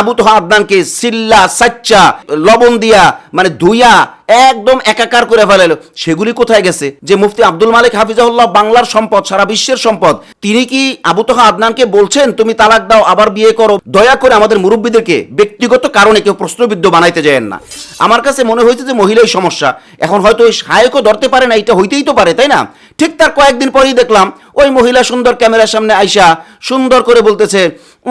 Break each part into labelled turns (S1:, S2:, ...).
S1: আবু তোহা আদনানকে সিল্লা, সাচ্চা, লবণ দিয়া মানে ধুইয়া একদম একাকার করে ফেলালো সেগুলি কোথায় গেছে? যে মুফতি আব্দুল মালিক হাফিজাহুল্লাহ বাংলার সম্পদ, সারা বিশ্বের সম্পদ, তিনি কি আবু তোহা আদনানকে বলছেন, তুমি তালাক দাও, আবার বিয়ে করো দয়া করে আমাদের মুরব্বীদেরকে ব্যক্তিগত কারণে কেউ প্রশ্নবিদ্ধ বানাইতে যায় না। আমার কাছে মনে হয়েছে যে মহিলাই সমস্যা। এখন হয়তো ওই সায়কও ধরতে পারে না এটা হইতেই তো পারে, তাই না? ঠিক তার কয়েকদিন পরেই দেখলাম, ওই মহিলা সুন্দর ক্যামেরার সামনে আইসা সুন্দর করে বলতেছে,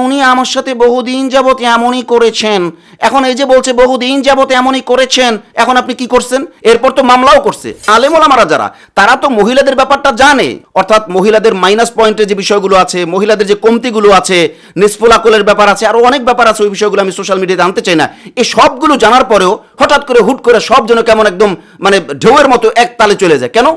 S1: উনি আমার সাথে বহুদিন যাবত এমনই করেছেন। এখন এই যে বলছে, বহুদিন যাবত এমনই করেছেন, এখন আপনি কি করছেন? এরপর তো মামলাও করছে। আলেমোলামারা যারা, তারা তো মহিলাদের ব্যাপারটা জানে। অর্থাৎ মহিলাদের মাইনাস পয়েন্টের যে বিষয়গুলো আছে, মহিলাদের যে কমতিগুলো আছে নিষ্ফলাকলের ব্যাপার আছে, আরও অনেক ব্যাপার আছে, ওই বিষয়গুলো আমি সোশ্যাল মিডিয়াতে আনতে চাই না। এই সবগুলো জানার পরেও হঠাৎ করে হুট করে সব যেন কেমন একদম মানে ঢেউয়ের মতো এক তালে চলে যায়। কেন?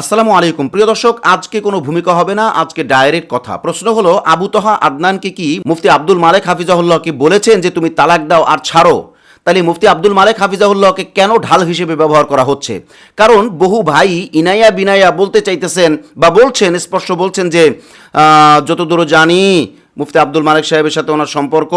S1: আসসালামু আলাইকুম। প্রিয় দর্শক, আজকে কোনো ভূমিকা হবে না, আজকে ডাইরেক্ট কথা। প্রশ্ন হলো, আবু তহা আদনানকে কি মুফতি আব্দুল মালেক হাফিজাহুল্লাহ কি বলেছেন যে তুমি তালাক দাও আর ছাড়ো? তাহলে মুফতি আব্দুল মালেক হাফিজাহুল্লাহকে কেন ঢাল হিসেবে ব্যবহার করা হচ্ছে? কারণ বহু ভাই ইনায়া বিনায়া বলতে চাইতেছেন বা বলছেন, স্পষ্ট বলছেন যে যতদূর জানি মুফতি আব্দুল মালিক সাহেবের সাথে ওনার সম্পর্ক,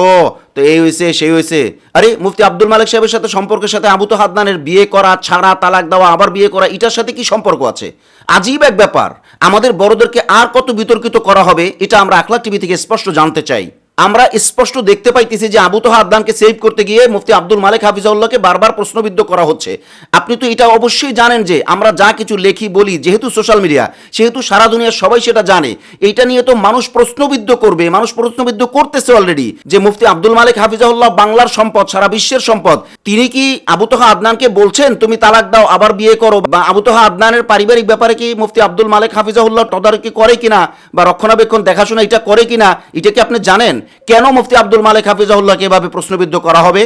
S1: তো এই হয়েছে সেই হয়েছে আরে, মুফতি আব্দুল মালিক সাহেবের সাথে সম্পর্কের সাথে আবু তো হাদনানের বিয়ে করা, ছাড়া, তালাক দেওয়া, আবার বিয়ে করা, এটার সাথে কি সম্পর্ক আছে? আজীব এক ব্যাপার। আমাদের বড়দেরকে আর কত বিতর্কিত করা হবে, এটা আমরা আখলা টিভি থেকে স্পষ্ট জানতে চাই। আমরা স্পষ্ট দেখতে পাইতেছি যে আবু তোহা আদনানকে সেভ করতে গিয়ে মুফতি আব্দুল মালিক হাফিজাউল্লাহকে বারবার প্রশ্নবিদ্ধ করা হচ্ছে। আপনি তো এটা অবশ্যই জানেন যে আমরা যা কিছু লেখি বলি, যেহেতু সোশ্যাল মিডিয়া সেহেতু সারা দুনিয়ার সবাই সেটা জানে। এইটা নিয়ে তো মানুষ প্রশ্নবিদ্ধ করবে, মানুষ প্রশ্নবিদ্ধ করতেছে অলরেডি যে মুফতি আব্দুল মালিক হাফিজাউল্লাহ বাংলার সম্পদ, সারা বিশ্বের সম্পদ। তিনি কি আবু তোহা আদনানকে বলছেন, তুমি তালাক দাও, আবার বিয়ে করো? বা আবু তোহা আদনানের পারিবারিক ব্যাপারে কি মুফতি আব্দুল মালিক হাফিজাউল্লাহ তদারকি করে কিনা বা রক্ষণাবেক্ষণ দেখাশোনা এটা করে কিনা, এটা কি আপনি জানেন? কেন মুফতি আব্দুল মালিক হাফিজাউল্লাহকে এভাবে প্রশ্নবিদ্ধ করা হবে?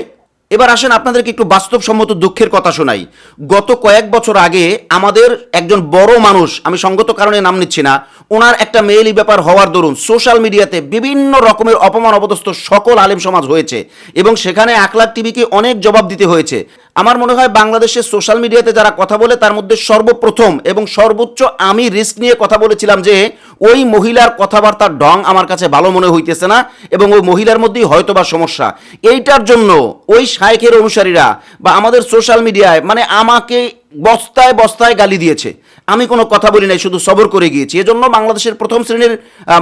S1: এবার আসেন আপনাদেরকে একটু বাস্তবসম্মত দুঃখের কথা শোনাই। গত কয়েক বছর আগে আমাদের একজন বড় মানুষ, আমি সঙ্গত কারণে নাম নিচ্ছি না, ওনার একটা মেয়েলি ব্যাপার হওয়ার দরুন সোশ্যাল মিডিয়াতে বিভিন্ন রকমের অপমান অপদস্থ সকল আলেম সমাজ হয়েছে এবং সেখানে আকলাক টিভিকে অনেক জবাব দিতে হয়েছে। আমার মনে হয় বাংলাদেশের সোশ্যাল মিডিয়াতে যারা কথা বলে তার মধ্যে সর্বপ্রথম এবং সর্বোচ্চ আমি রিস্ক নিয়ে কথা বলেছিলাম যে ওই মহিলার কথাবার্তার ঢং আমার কাছে ভালো মনে হইতেছে না এবং ওই মহিলার মধ্যেই হয়তোবা সমস্যা। এইটার জন্য ওই শায়েখের অনুসারীরা বা আমাদের সোশ্যাল মিডিয়ায় মানে আমাকে বস্তায় বস্তায় গালি দিয়েছে। আমি কোনো কথা বলি নাই, শুধু সবর করে গিয়েছি। এজন্য বাংলাদেশের প্রথম শ্রেণির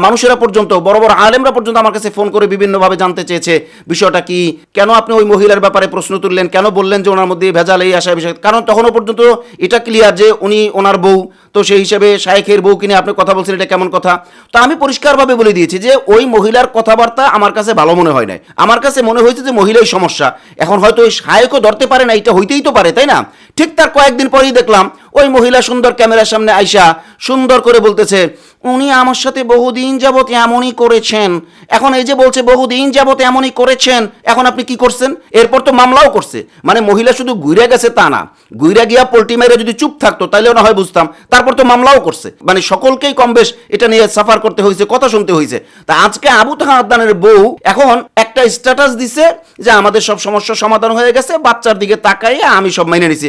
S1: মানুষেরা পর্যন্ত, বড় বড় আলেমরা পর্যন্ত আমার কাছে ফোন করে বিভিন্নভাবে জানতে চেয়েছে। বিষয়টা কি? কেন আপনি ওই মহিলার ব্যাপারে প্রশ্ন তুললেন? কেন বললেন যে ওনার মধ্যে ভেজাল এই আসা বিষয়? কারণ তখনও পর্যন্ত এটা ক্লিয়ার যে উনি ওনার বউ। তো সেই হিসেবে শায়েখের বউ কিনে আপনি কথা বলছেন, এটা কেমন কথা? তো আমি পরিষ্কারভাবে বলে দিয়েছি যে ওই মহিলার কথাবার্তা আমার কাছে ভালো মনে হয় নাই। আমার কাছে মনে হয়েছে যে মহিলাই সমস্যা। এখন হয়তো ওই শায়েকও ধরতে পারে না, এটা হইতেই তো পারে, তাই না? ঠিক তার কয়েকদিন পরেই দেখলাম, ওই মহিলা সুন্দর ক্যামেরার সামনে আইসা সুন্দর করে বলতেছে, উনি আমার সাথে বহুদিন যাবত এমনই করেছেন। এখন এই যে বলছে, বহুদিন যাবত এমনই করেছেন, এখন আপনি কি করছেন? এরপর তো মামলাও করছে। মানে মহিলা শুধু ঘুরে গেছে তা না, ঘুরে গিয়া পোল্ট্রি মেরে যদি চুপ থাকতো তাহলেও না হয় বুঝতাম, তারপর তো মামলাও করছে। মানে সকলকেই কম বেশ এটা নিয়ে সাফার করতে হয়েছে, কথা শুনতে হয়েছে। তা আজকে আবু তাহা আদনানের বউ এখন একটা স্ট্যাটাস দিছে যে আমাদের সব সমস্যা সমাধান হয়ে গেছে, বাচ্চার দিকে তাকাইয়া আমি সব মেনে নিছি।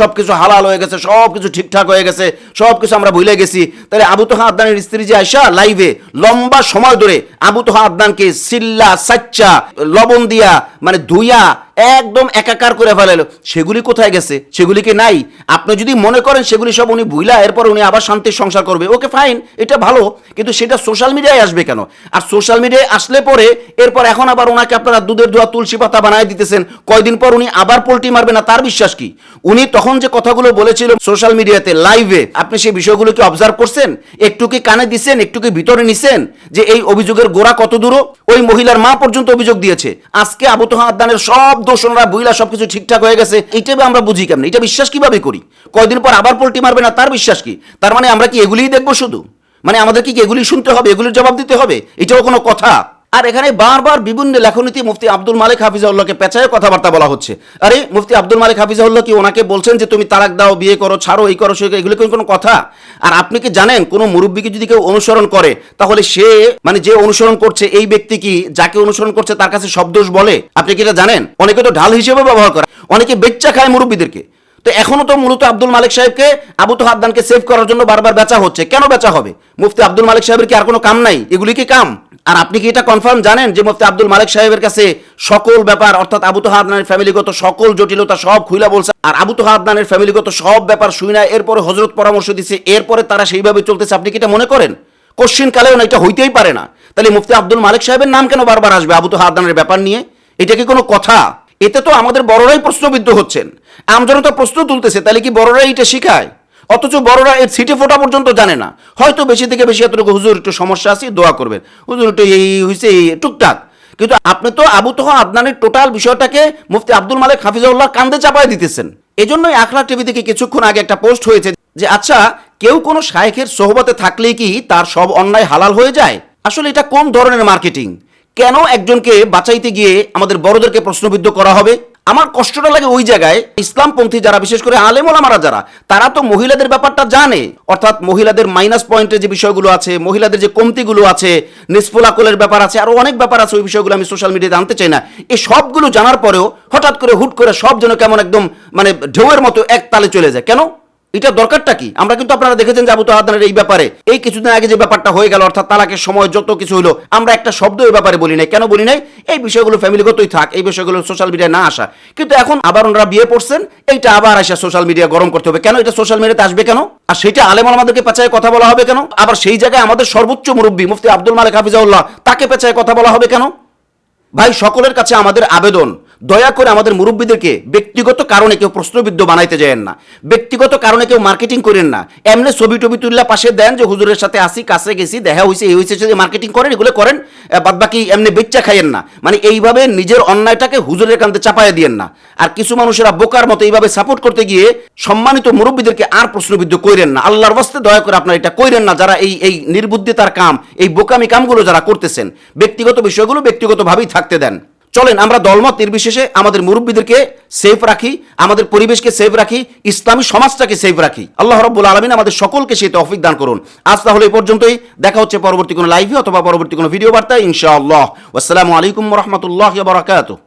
S1: সব কিছু হালাল হয়ে গেছে সব কিছু ঠিকঠাক হয়ে গেছে সব কিছু আমরা ভুলে গেছি। তাহলে আবু তোহা আদনানের স্ত্রী যে আয়সা লাইভে লম্বা সময় ধরে আবু তোহা আদনানকে সিল্লা, সাচ্চা, লবণ দিয়া মানে ধুইয়া একদম একাকার করে ফেলালো। সেগুলি কোথায় গেছে? সেগুলি কি নাই? আপনি যদি মনে করেন সেগুলি সব উনি ভুইলা, এরপর উনি আবার শান্তির সংসার করবে। ওকে ফাইন এটা ভালো, কিন্তু সেটা সোশ্যাল মিডিয়ায় আসবে কেন? আর সোশ্যাল মিডিয়ায় আসলে পরে, এরপর এখন আবার ওনাকে আপনারা দুধের ধোয়া, তুলসী পাতা বানায় দিতেছেন। কয়দিন পর উনি আবার পোল্ট্রি মারবে না, তার বিশ্বাস কি? উনি তখন যে কথাগুলো বলেছিল সোশ্যাল মিডিয়াতে লাইভে আপনি সেই বিষয়গুলো কি অবজার্ভ করছেন? একটু কি কানে দিছেন, একটু কি ভিতরে নিছেন? যে এই অভিযোগের গোড়া কত দূর? ওই মহিলার মা পর্যন্ত অভিযোগ দিয়েছে। আজকে আবু তোহা আদনানের সব দোষ ওনারা বইলা সবকিছু ঠিকঠাক হয়ে গেছে, এইটা আমরা বুঝি কেমন? এটা বিশ্বাস কীভাবে করি? কয়দিন পর আবার পোল্ট্রি মারবে না, তার বিশ্বাস কি? তার মানে আমরা কি এগুলিই দেখব শুধু? মানে আমাদের কি এগুলি শুনতে হবে, এগুলির জবাব দিতে হবে? এটাও কোনো কথা। আর এখানে বারবার বিভিন্ন লেখনীতি মুফতি আব্দুল মালিক হাফিজাউল্লাহকে পেঁচায় কথাবার্তা বলা হচ্ছে। আরে, মুফতি আব্দুল মালিক হাফিজাউল্লাহ কি ওনাকে বলছেন যে তুমি তালাক দাও, বিয়ে করো, ছাড়ো, এই করো সেই এগুলো কোনো কথা? আর আপনি কি জানেন কোনো মুরব্বীকে যদি কেউ অনুসরণ করে, তাহলে সে মানে যে অনুসরণ করছে এই ব্যক্তি কি, যাকে অনুসরণ করছে তার কাছে সব দোষ বলে? আপনি কি এটা জানেন? অনেকে তো ঢাল হিসেবে ব্যবহার করে, অনেকে বেচ্চা খায় মুরব্বীদেরকে। তো এখনও তো মূলত আব্দুল মালিক সাহেবকে, আবু তো হাদ্দানকে সেভ করার জন্য বারবার বেচা হচ্ছে। কেন বেচা হবে? মুফতি আব্দুল মালিক সাহেবের কি আর কোনো কাম নাই? এগুলি কি কাম? আর আপনি কি এটা কনফার্ম জানেন যে মুফতি আব্দুল মালিক সাহেবের কাছে সকল ব্যাপার, অর্থাৎ আবু তোহা আদনানের ফ্যামিলিগত সকল জটিলতা সব খুইলা বলছে, আর আবু তোহা আদনানের ফ্যামিলিগত সব ব্যাপার শুই না এরপরে হজরত পরামর্শ দিচ্ছে এরপরে তারা সেইভাবে চলতেছে। আপনি কি এটা মনে করেন? কোশ্চিন কালেও না, এটা হইতেই পারে না। তাহলে মুফতি আব্দুল মালিক সাহেবের নাম কেন বারবার আসবে আবু তোহা আদনানের ব্যাপার নিয়ে? এটা কি কোনো কথা? এতে তো আমাদের বড়রাই প্রশ্নবিদ্ধ হচ্ছেন। আমজনতা প্রশ্ন তুলতেছে, তাহলে কি বড়রাই এটা শিখায়? অথচ বড়রা এর সিটে ফোটা পর্যন্ত জানে না। হয়তো বেশি থেকে বেশি এতটুকু হুজুর একটু সমস্যা আছে, দোয়া করবেন। হুজুর একটু এই হয়েছে এই টুকটাক। কিন্তু আপনি তো আবু তোহা আদনানের টোটাল বিষয়টাকে মুফতি আব্দুল মালিক হাফিজাউল্লাহ কান্দে চাপায় দিতেছেন। এই এজন্যই আখলা টিভি থেকে কিছুক্ষণ আগে একটা পোস্ট হয়েছে যে আচ্ছা কেউ কোনো শায়েখের সোহবতে থাকলেই কি তার সব অন্যায় হালাল হয়ে যায়? আসলে এটা কোন ধরনের মার্কেটিং? কেন একজনকে বাঁচাইতে গিয়ে আমাদের বড়দেরকে প্রশ্নবিদ্ধ করা হবে? আমার কষ্টটা লাগে ওই জায়গায় ইসলামপন্থী যারা, বিশেষ করে আলেমোলামারা যারা, তারা তো মহিলাদের ব্যাপারটা জানে। অর্থাৎ মহিলাদের মাইনাস পয়েন্টে যে বিষয়গুলো আছে, মহিলাদের যে কমতিগুলো আছে নিষ্ফলাকলের ব্যাপার আছে, আরও অনেক ব্যাপার আছে, ওই বিষয়গুলো আমি সোশ্যাল মিডিয়াতে আনতে চাই না। এই সবগুলো জানার পরেও হঠাৎ করে হুট করে সব যেন কেমন একদম মানে ঢেউয়ের মতো এক তালে চলে যায়। কেন? এটা দরকারটা কি? আমরা কিন্তু আপনারা দেখেছেন যে আবু তাহাদানের এই ব্যাপারে। এই কিছুদিন আগে যে ব্যাপারটা হয়ে গেল, অর্থাৎ তালাকের সময় যত কিছু হলো আমরা একটা শব্দ এই ব্যাপারে বলি নাই। কেন বলি নাই? এই বিষয়গুলো ফ্যামিলিগতই থাক, এই বিষয়গুলো সোশ্যাল মিডিয়ায় না আসা। কিন্তু এখন আবার ওনারা বিয়ে পড়ছেন, এইটা আবার আসা সোশ্যাল মিডিয়া গরম করতে হবে। কেন এটা সোশ্যাল মিডিয়াতে আসবে কেন? আর সেটা আলেম আমাদেরকে পেঁচায় কথা বলা হবে কেন? আবার সেই জায়গায় আমাদের সর্বোচ্চ মুরব্বী মুফতি আব্দুল মালিক হাফিজাউল্লাহ, তাকে পেঁচায় কথা বলা হবে কেন? ভাই, সকলের কাছে আমাদের আবেদন। দয়া করে আমাদের মুরব্বীদেরকে ব্যক্তিগত কারণে কেউ প্রশ্নবিদ্ধ বানাইতে যায়েন না। ব্যক্তিগত কারণে কেউ মার্কেটিং করেন না। এমনি ছবি টবি তুললা পাশে দেন যে হুজুরের সাথে আসি, কাছে গেছি, দেখা হয়েছে এই হয়েছে যে মার্কেটিং করেন, এগুলো করেন বাদ বাকি এমনি বেচ্চা খাইয়েন না। মানে এইভাবে নিজের অন্যায়টাকে হুজুরের কান্তে চাপাইয়া দিয়েন না। আর কিছু মানুষেরা বোকার মতো এইভাবে সাপোর্ট করতে গিয়ে সম্মানিত মুরব্বীদেরকে আর প্রশ্নবিদ্ধ কইরেন না। আল্লাহর বাস্তে দয়া করে আপনারা এটা কইরেন না, যারা এই এই নির্বুদ্ধিতার কাম, এই বোকামি কামগুলো যারা করতেছেন। ব্যক্তিগত বিষয়গুলো ব্যক্তিগতভাবেই থাকতে দেন। চলেন, আমরা দলমত নির্বিশেষে আমাদের মুরব্বীদেরকে সেফ রাখি, আমাদের পরিবেশকে সেফ রাখি, ইসলামী সমাজটাকে সেফ রাখি। আল্লাহ রব্বুল আলমিন আমাদের সকলকে সেই তৌফিক দান করুন। আজ তাহলে এই পর্যন্তই। দেখা হচ্ছে পরবর্তী কোনো লাইভে অথবা পরবর্তী কোনো ভিডিও বার্তায়, ইনশাআল্লাহ। আসসালামু আলাইকুম রহমতুল্লাহ বারাকাতুহ।